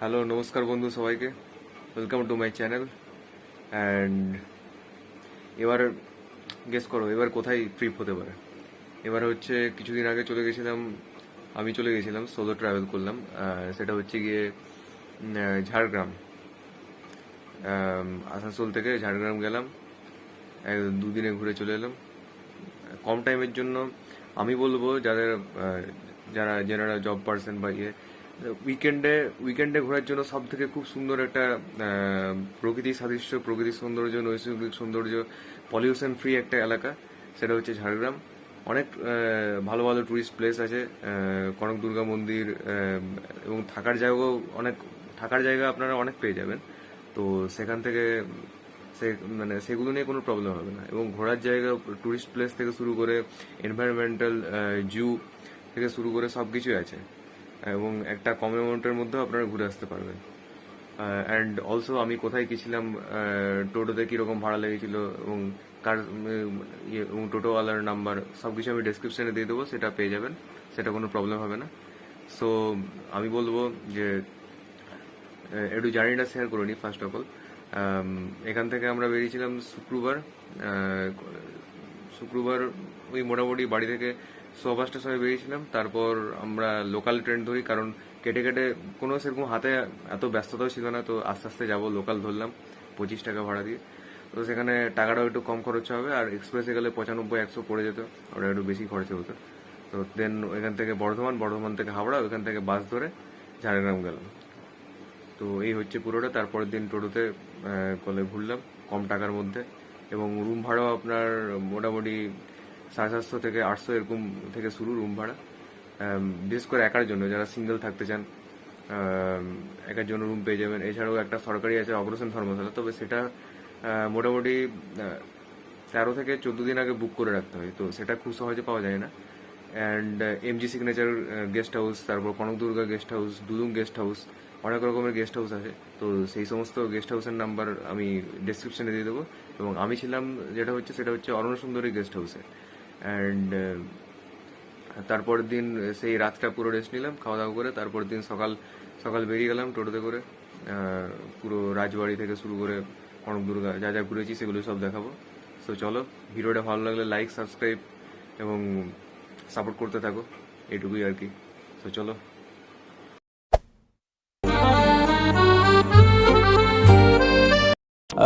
Hello নমস্কার বন্ধু সবাইকে। Welcome to my channel and এবার গেস করো, এবার কোথায় ট্রিপ হতে পারে? এবার হচ্ছে কিছুদিন আগে চলে গেছিলাম, আমি চলে গেছিলাম সোলো ট্রাভেল করলাম সেটা হচ্ছে গিয়ে ঝাড়গ্রাম। আসানসোল থেকে ঝাড়গ্রাম গেলাম দুদিনে ঘুরে চলে এলাম। কম টাইমের জন্য আমি বলব, যাদের যারা যারা জব পার্সন বা ইয়ে উইকেন্ডে উইকেন্ডে ঘোরার জন্য সব থেকে খুব সুন্দর একটা প্রকৃতি সাদৃশ্য প্রকৃতির সৌন্দর্য, নৈসর্গিক সৌন্দর্য পলিউশন ফ্রি একটা এলাকা, সেটা হচ্ছে ঝাড়গ্রাম। অনেক ভালো ভালো টুরিস্ট প্লেস আছে কনক দুর্গা মন্দির এবং থাকার জায়গাও অনেক, থাকার জায়গা আপনারা অনেক পেয়ে যাবেন। তো সেখান থেকে সে মানে সেগুলো নিয়ে কোনো প্রবলেম হবে না। এবং ঘোরার জায়গা টুরিস্ট প্লেস থেকে শুরু করে এনভায়রনমেন্টাল জু থেকে শুরু করে সব কিছুই আছে। এবং একটা কম অ্যামাউন্টের মধ্যেও আপনারা ঘুরে আসতে পারবেন। অ্যান্ড অলসো আমি কোথায় গেছিলাম টোটোতে কীরকম ভাড়া লেগেছিল এবং কার ইয়ে এবং টোটোওয়ালার নাম্বার সব কিছু আমি ডেসক্রিপশনে দিয়ে দেবো, সেটা পেয়ে যাবেন, সেটা কোনো প্রবলেম হবে না। সো আমি বলব যে একটু জার্নিটা শেয়ার করে নিই ফার্স্ট অফ অল এখান থেকে আমরা বেরিয়েছিলাম শুক্রবার শুক্রবার ওই মোটামুটি বাড়ি থেকে পাঁচটার সময় বেরিয়েছিলাম। তারপর আমরা লোকাল ট্রেন ধরি, কারণ কেটে কেটে কোনো সেরকম হাতে এত ব্যস্ততাও ছিল না, তো আস্তে আস্তে যাব লোকাল ধরলাম, পঁচিশ টাকা ভাড়া দিয়ে। তো সেখানে টাকাটাও একটু কম খরচ হবে, আর এক্সপ্রেসে গেলে পঁচানব্বই, একশো পড়ে যেত, ওটা একটু বেশি খরচে হতো। তো দেন ওইখান থেকে বর্ধমান বর্ধমান থেকে হাওড়া, ওইখান থেকে বাস ধরে ঝাড়গ্রাম গেলাম। তো এই হচ্ছে পুরোটা, তারপরের দিন টোটোতে কলে ঘুরলাম, কম টাকার মধ্যে। এবং রুম ভাড়াও আপনার মোটামুটি সাড়ে সাতশো থেকে আটশো এরকম থেকে শুরু রুম ভাড়া। বিশেষ করে একার জন্য, যারা সিঙ্গেল থাকতে চান একার জন্য রুম পেয়ে যাবেন। এছাড়াও একটা সরকারি আছে অগ্রসেন ধর্মশালা। তবে সেটা মোটামুটি তেরো থেকে চোদ্দ দিন আগে বুক করে রাখতে হয়। তো সেটা খুব সহজে পাওয়া যায় না। And MG signature guest house তারপর Kanak Durga guest house Dudum guest house অনেক রকমের গেস্ট হাউস আছে। তো সেই সমস্ত গেস্ট হাউসের নাম্বার আমি ডেসক্রিপশনে দিয়ে দেবো। এবং আমি ছিলাম, যেটা হচ্ছে, সেটা হচ্ছে অরুণ সুন্দরী গেস্ট হাউসে অ্যান্ড তারপরের দিন সেই রাতটা পুরো রেস্ট নিলাম খাওয়া দাওয়া করে তারপর দিন সকাল সকাল বেরিয়ে গেলাম টোটোতে করে আহ, পুরো রাজবাড়ি থেকে শুরু করে কনক দুর্গা যা যা ঘুরেছি সেগুলো সব দেখাবো সো চলো ভিডিওটা ভালো লাগলে লাইক সাবস্ক্রাইব এবং সাপোর্ট করতে থাকো এইটুকুই আর কি তো চলো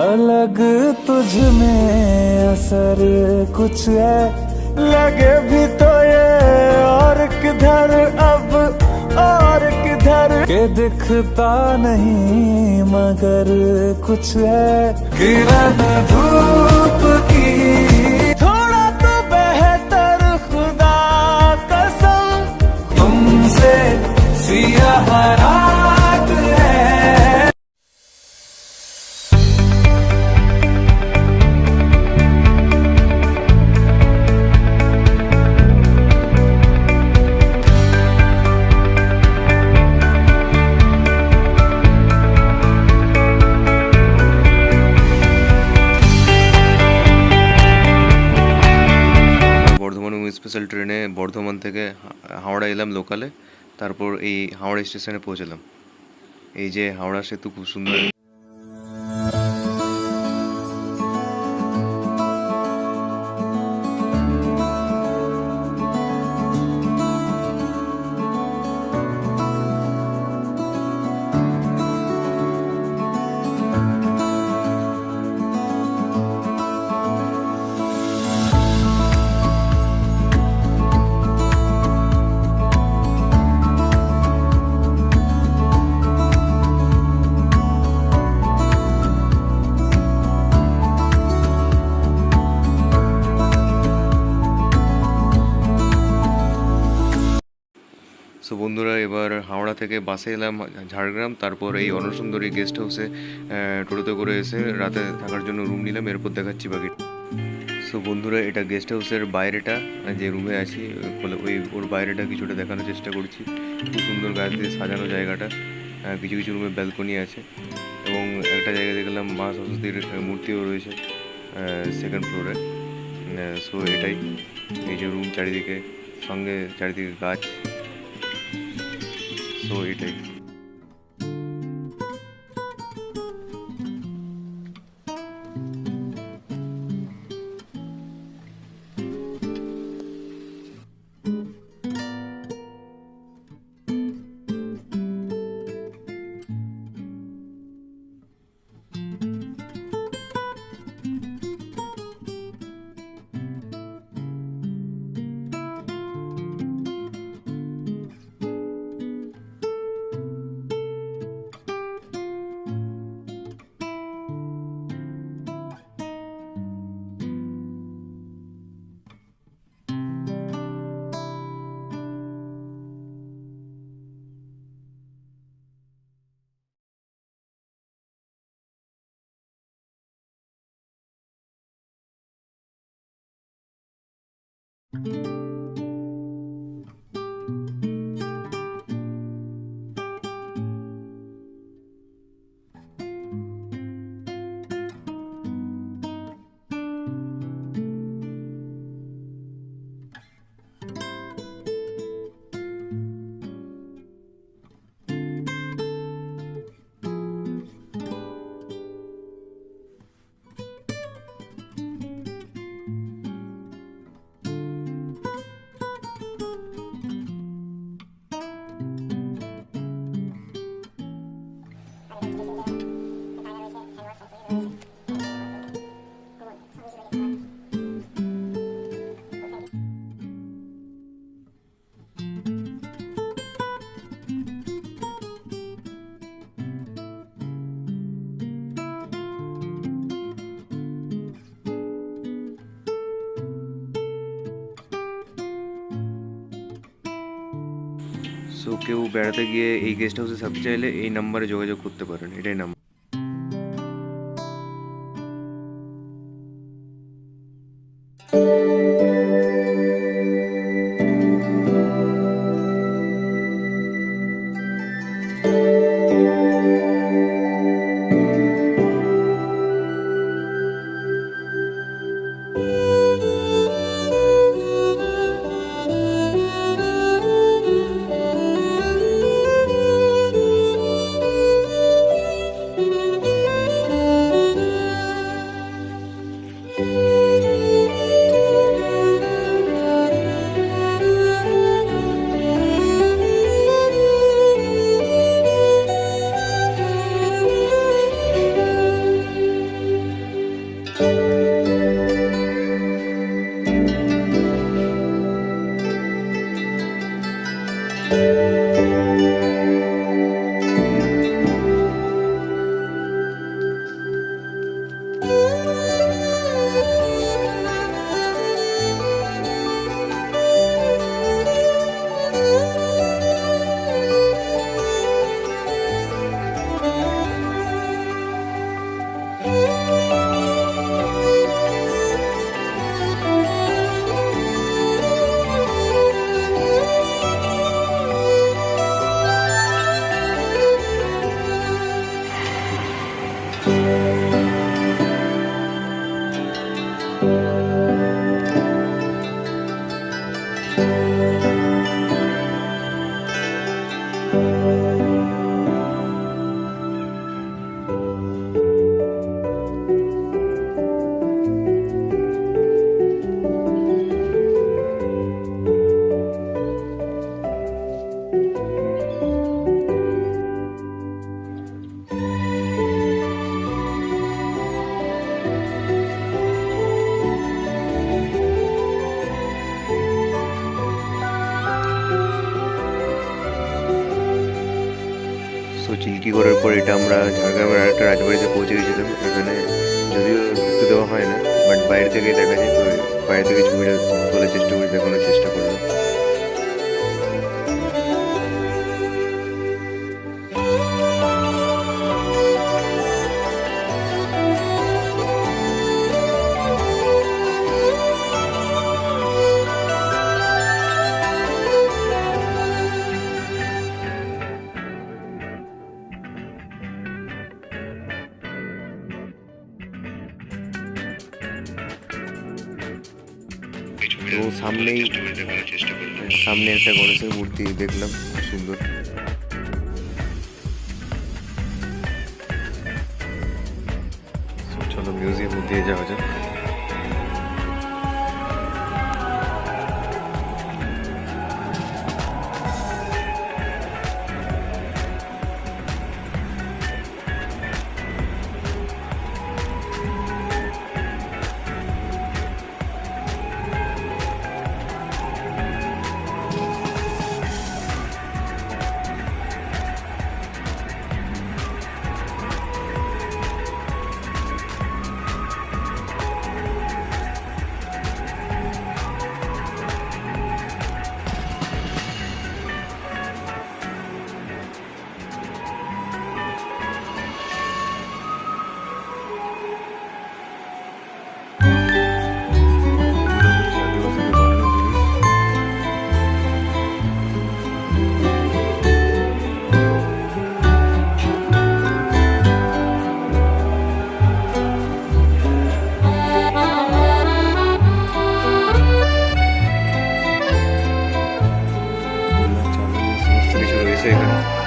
अलग तुझ में असर कुछ है लगे भी तो ये और किधर अब और किधर? के दिखता नहीं मगर कुछ है। किरण धूप की। थोड़ा तो बेहतर खुदा कसम तुमसे सियाह रात এলাম লোকালে তারপর এই হাওড়া স্টেশনে পৌঁছলাম। এই যে হাওড়া সেতু খুব সুন্দর। থেকে বাসে এলাম, ঝাড়গ্রাম, তারপর এই অনসুন্দরী গেস্ট হাউসে টোটোতে করে এসে রাতে থাকার জন্য রুম নিলাম, এরপর দেখাচ্ছি বাকি। সো বন্ধুরা, এটা গেস্ট হাউসের বাইরেটা যে রুমে আছি ওই, ওর বাইরেটা কিছুটা দেখানোর চেষ্টা করছি। খুব সুন্দর গাছ দিয়ে সাজানো জায়গাটা কিছু কিছু রুমে ব্যালকনি আছে। এবং একটা জায়গায় দেখলাম মা সরস্বতীর মূর্তিও রয়েছে সেকেন্ড ফ্লোরে সো এটাই। এই যে রুম চারিদিকে, সঙ্গে চারিদিকে গাছ। সো এটাই সো কেউ বেড়াতে গিয়ে এই গেস্ট হাউসে থাকতে চাইলে এই নাম্বারে যোগাযোগ করতে পারেন, এটাই নাম্বার সো চিল্কি করার পর এটা আমরা ঝাড়গ্রামের আরেকটা রাজবাড়িতে পৌঁছে গেছিলাম। এখানে যদিও ঢুকতে দেওয়া হয় না বাট বাইরে থেকে দেখা যায়, তো বাইরে থেকে ছবিটা তোলার চেষ্টা করি, দেখানোর চেষ্টা করলাম। এবং সামনেই সামনে একটা গণেশের মূর্তি দেখলাম খুব সুন্দর। চলো মিউজিয়ামের দিয়ে যাওয়া যাক। 这个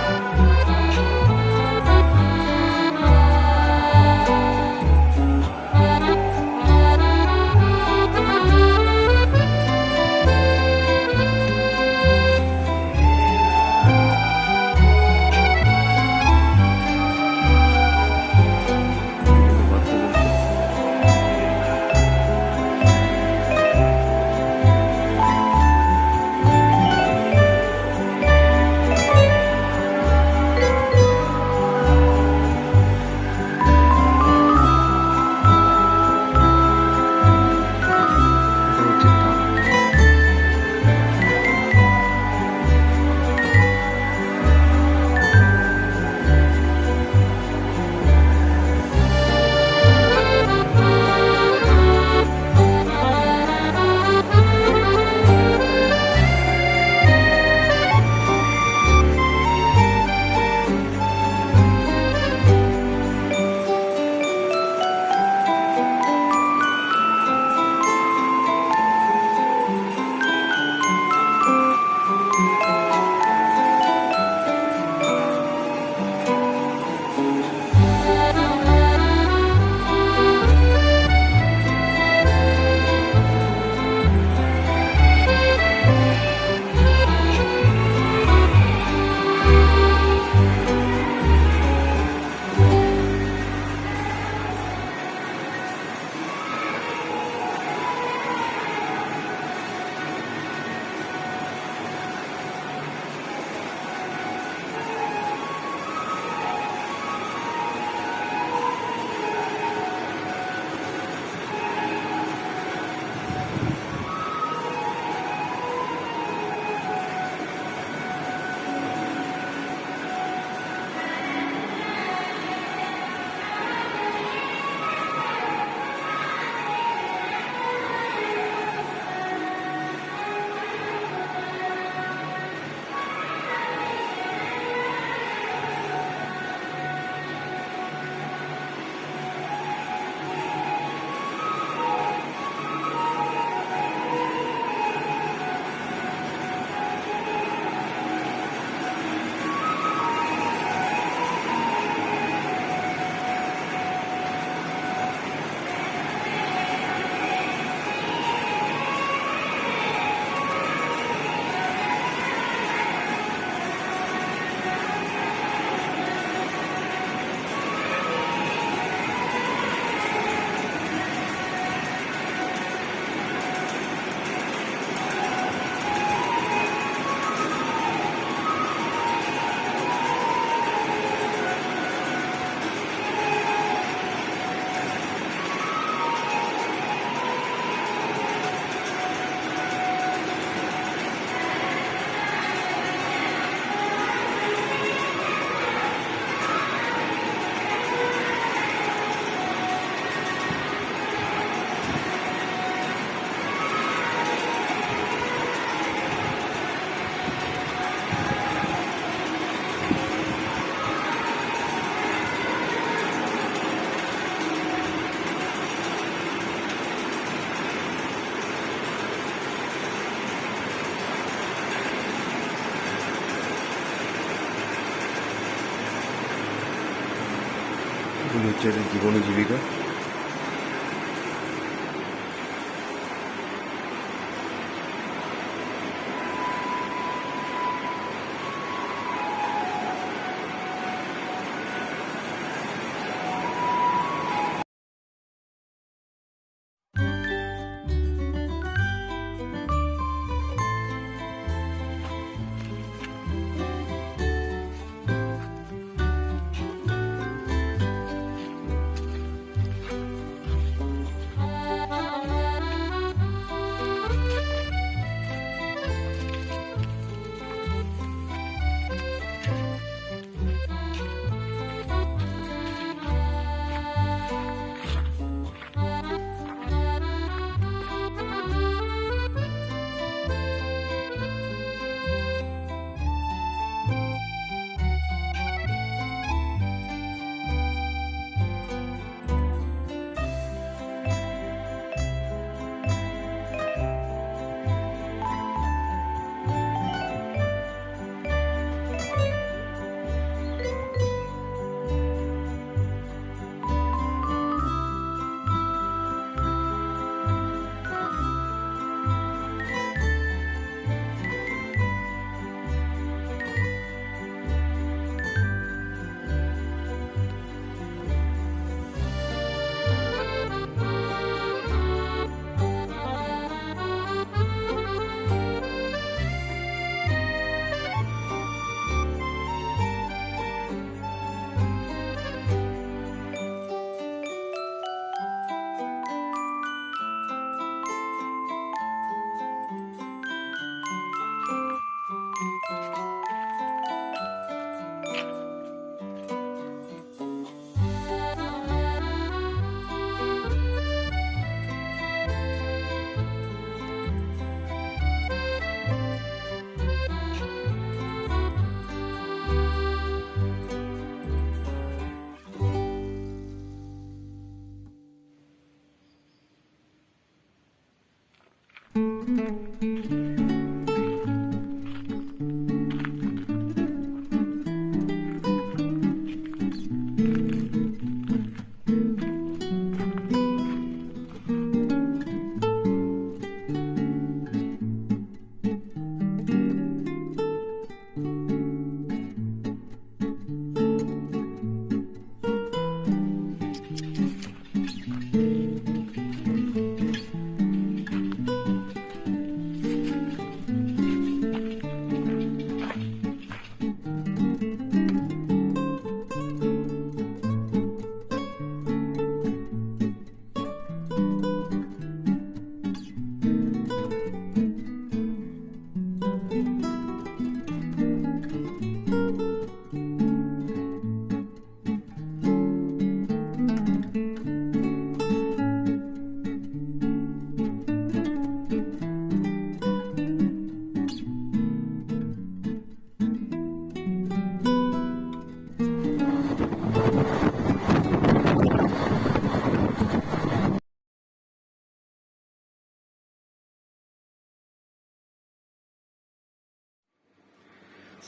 হচ্ছে জীবন জীবিকা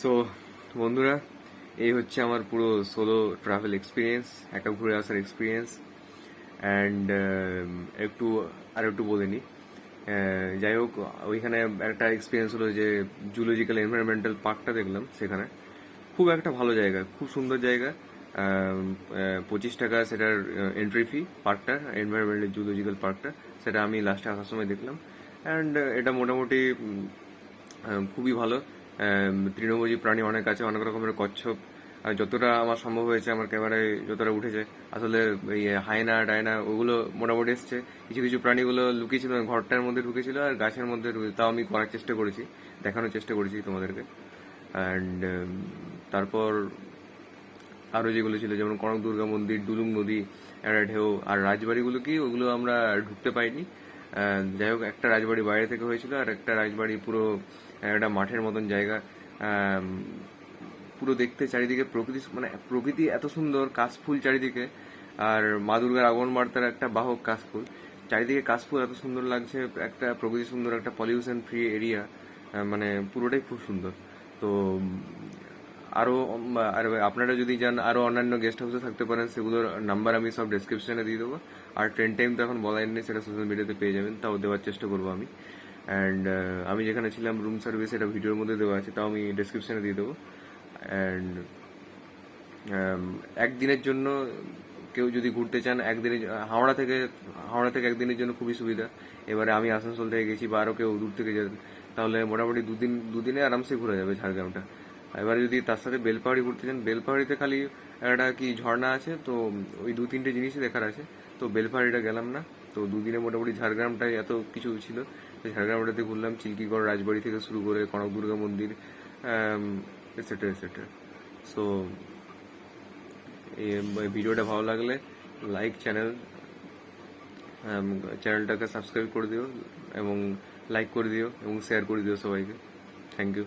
সো বন্ধুরা, এই হচ্ছে আমার পুরো সোলো ট্রাভেল এক্সপিরিয়েন্স একা ঘুরে আসার এক্সপিরিয়েন্স অ্যান্ড একটু আর একটু বলে নিই যাই হোক, ওইখানে একটা এক্সপিরিয়েন্স হলো যে জুলজিক্যাল এনভায়রনমেন্টাল পার্কটা দেখলাম সেখানে। খুব একটা ভালো জায়গা, খুব সুন্দর জায়গা। পঁচিশ টাকা সেটার এন্ট্রি ফি পার্কটা এনভায়রনমেন্টাল জুলজিক্যাল পার্কটা সেটা আমি লাস্টে আসার সময় দেখলাম। অ্যান্ড এটা মোটামুটি খুবই ভালো। তৃণভোজী প্রাণী অনেক আছে, অনেক রকমের কচ্ছপ। যতটা আমার সম্ভব হয়েছে, আমার ক্যামেরায় যতটা উঠেছে, আসলে এই হায়না ডায়না ওগুলো মোটামুটি এসছে। কিছু কিছু প্রাণীগুলো লুকিয়েছিল, ঘরটার মধ্যে ঢুকেছিল আর গাছের মধ্যে তাও আমি করার চেষ্টা করেছি, দেখানোর চেষ্টা করেছি তোমাদেরকে। অ্যান্ড তারপর আরও যেগুলো ছিল, যেমন কনক দুর্গা মন্দির, ডুলুং নদী একটা ঢেউ আর রাজবাড়িগুলো কি, ওগুলো আমরা ঢুকতে পাইনি যাই হোক, একটা রাজবাড়ি বাইরে থেকে হয়েছিল আর একটা রাজবাড়ি পুরো একটা মাঠের মতন জায়গা পুরো দেখতে চারিদিকে প্রকৃতি মানে প্রকৃতি এত সুন্দর, কাশফুল চারিদিকে, আর মা দুর্গার আগমন বার্তার একটা বাহক কাশফুল। চারিদিকে কাশফুল এত সুন্দর লাগছে, একটা প্রকৃতি সুন্দর, একটা পলিউশন ফ্রি এরিয়া মানে পুরোটাই খুব সুন্দর। তো আরও আর আপনারা যদি যান আরও অন্যান্য গেস্ট হাউসে থাকতে পারেন, সেগুলোর নাম্বার আমি সব ডেসক্রিপশনে দিয়ে দেবো। আর ট্রেন টাইম তো এখন বলাই নেই, সেটা সোশ্যাল মিডিয়াতে পেয়ে যাবেন, তাও দেওয়ার চেষ্টা করব আমি। অ্যান্ড আমি যেখানে ছিলাম রুম সার্ভিস এটা ভিডিওর মধ্যে দেওয়া আছে, তাও আমি ডেসক্রিপশনে দিয়ে দেবো। অ্যান্ড একদিনের জন্য কেউ যদি ঘুরতে চান একদিনের হাওড়া থেকে হাওড়া থেকে একদিনের জন্য খুবই সুবিধা। এবারে আমি আসানসোল থেকে গেছি বা আরও কেউ দূর থেকে যান তাহলে মোটামুটি দুদিন, দুদিনে আরামসে ঘুরে যাবে ঝাড়গ্রামটা। এবারে যদি তার সাথে বেলপাহাড়ি ঘুরতে চান, বেলপাহাড়িতে খালি একটা কি ঝর্ণা আছে, তো ওই দু তিনটে জিনিসই দেখার আছে। তো বেলপাহাড়িটা গেলাম না, তো দুদিনে মোটামুটি ঝাড়গ্রামটাই এত কিছু ছিল। ঝাড়গ্রামটাতে ঘুরলাম, চিল্কিগড় রাজবাড়ি থেকে শুরু করে কনক দুর্গা মন্দির এটসেট্রা এসেট্রা সো এই ভিডিওটা ভালো লাগলে লাইক চ্যানেল চ্যানেলটাকে সাবস্ক্রাইব করে দিও এবং লাইক করে দিও এবং শেয়ার করে দিও সবাইকে। Thank you